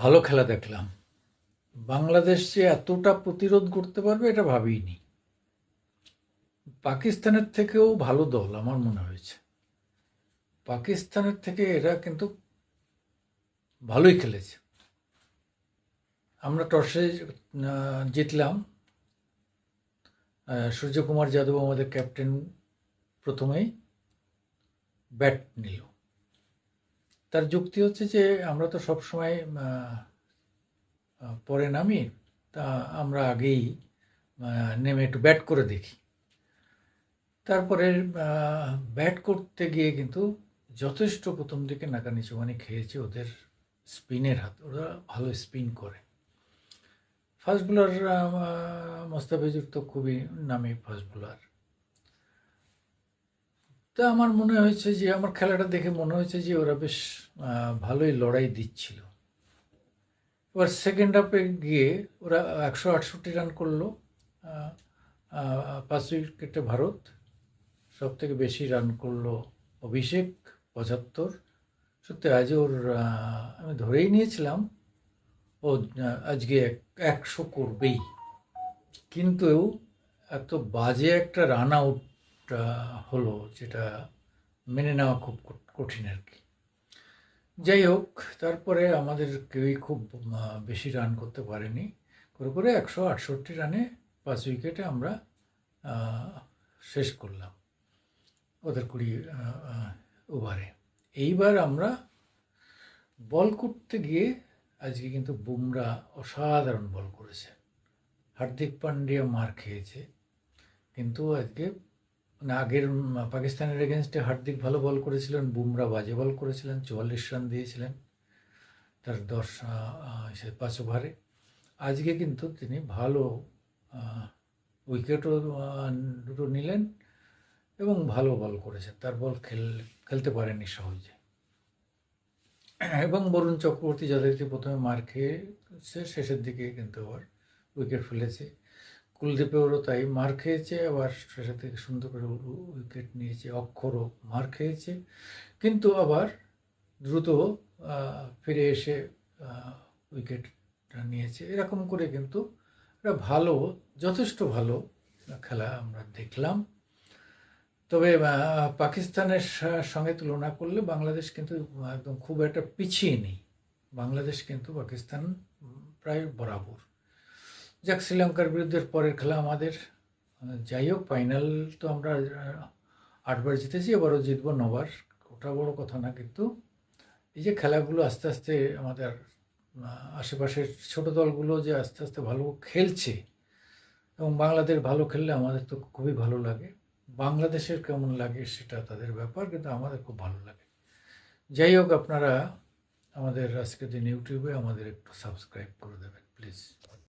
ভালো খেলা দেখলাম। বাংলাদেশ যে এতটা প্রতিরোধ করতে পারবে এটা ভাবিনি। পাকিস্তানের থেকেও ভালো দল আমার মনে হয়েছে। পাকিস্তানের থেকে এরা কিন্তু ভালোই খেলেছে। আমরা টসে জিতলাম। সূর্যকুমার যাদব আমাদের ক্যাপ্টেন প্রথমেই। ব্যাট নিল। তার যুক্তি হচ্ছে যে আমরা তো সবসময় পরে নামি, তা আমরা আগেই নেমে একটু ব্যাট করে দেখি। তারপরে ব্যাট করতে গিয়ে কিন্তু যথেষ্ট প্রথম দিকে নাকানি চুবানি খেয়েছে ওদের স্পিনের হাত, ওরা ভালো স্পিন করে। ফাস্ট বোলার মোস্তাফিজুর তো খুবই নামি ফাস্ট বোলার। তা আমার মনে হয়েছে যে, আমার খেলাটা দেখে মনে হয়েছে যে, ওরা বেশ ভালোই লড়াই দিচ্ছিল। এবার সেকেন্ড হাফে গিয়ে ওরা একশো আটষট্টি রান করল পাঁচ উইকেটে ভারত। সব থেকে বেশি রান করল অভিষেক, পঁচাত্তর। সত্যি আজ ওর আমি ধরেই নিয়েছিলাম, ও আজকে এক- একশো করবেই। কিন্তু এত বাজে একটা রান আউট হলো যেটা মেনে নেওয়া খুব কঠিন আর কি। যাই হোক, তারপরে আমাদের কেউই খুব বেশি রান করতে পারেনি। করে করে একশো আটষট্টি রানে পাঁচ উইকেটে আমরা শেষ করলাম ওদের কুড়ি ওভারে এইবার আমরা বল করতে গিয়ে আজকে কিন্তু বুমরা অসাধারণ বল করেছে। হার্দিক পান্ডিয়া মার খেয়েছে। কিন্তু আজকে আগের পাকিস্তানের এগেনস্টে হার্দিক ভালো বল করেছিলেন, বুমরা বাজে বল করেছিলেন, চুয়াল্লিশ রান দিয়েছিলেন তার দশ পাঁচ ওভারে আজকে কিন্তু তিনি ভালো উইকেটও দুটো নিলেন এবং ভালো বল করেছেন। তার বল খেল, খেলতে পারেনি সহজে। এবং বরুণ চক্রবর্তী যাদেরকে প্রথমে মার খেয়েছে, শেষের দিকে কিন্তু আবার উইকেট ফেলেছে। কুলদীপেরও তাই মার খেয়েছে, আবার থেকে সুন্দর করে উইকেট নিয়েছে, অক্ষরও মার খেয়েছে। কিন্তু আবার দ্রুত ফিরে এসে উইকেটটা নিয়েছে। এরকম করে কিন্তু একটা ভালো, যথেষ্ট ভালো খেলা আমরা দেখলাম। তবে পাকিস্তানের সঙ্গে তুলনা করলে বাংলাদেশ কিন্তু একদম খুব একটা পিছিয়ে নেই। বাংলাদেশ কিন্তু পাকিস্তান প্রায় বরাবর। যাক, শ্রীলঙ্কার বিরুদ্ধে পরের খেলা আমাদের। যাই হোক ফাইনাল তো আমরা আটবার জিতেছি, এবারও জিতবো নবার। ওটা বড় কথা না, কিন্তু এই যে খেলাগুলো আস্তে আস্তে আমাদের আশেপাশের ছোট দলগুলো যে আস্তে আস্তে ভালো খেলছে, এবং বাংলাদেশ ভালো খেললে আমাদের তো খুবই ভালো লাগে। বাংলাদেশের কেমন লাগে সেটা তাদের ব্যাপার, কিন্তু আমাদের খুব ভালো লাগে। যাই হোক, আপনারা আমাদের আজকের দিন ইউটিউবে আমাদের একটু সাবস্ক্রাইব করে দেবেন প্লিজ